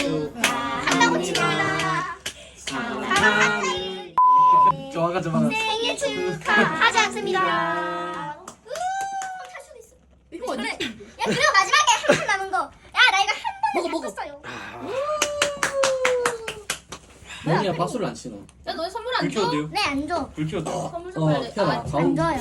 축하합니다. 사랑하는 좋아가 좋아가. 생일 축하하지 않습니다. 우, 찰 수도 있어. 이거 어디? 야 그리고 마지막에 한판 남은 거. 야 나 이거 한 번에 먹어, 먹어. 썼어요. 아. 뭐냐 박수를 안 치노. 야 너희 선물 안 줘? 불 줘? 켜도 돼요? 네안 줘. 불 켜도 선물 어좀 빨리. 켜라. 아, 안 가운. 줘요.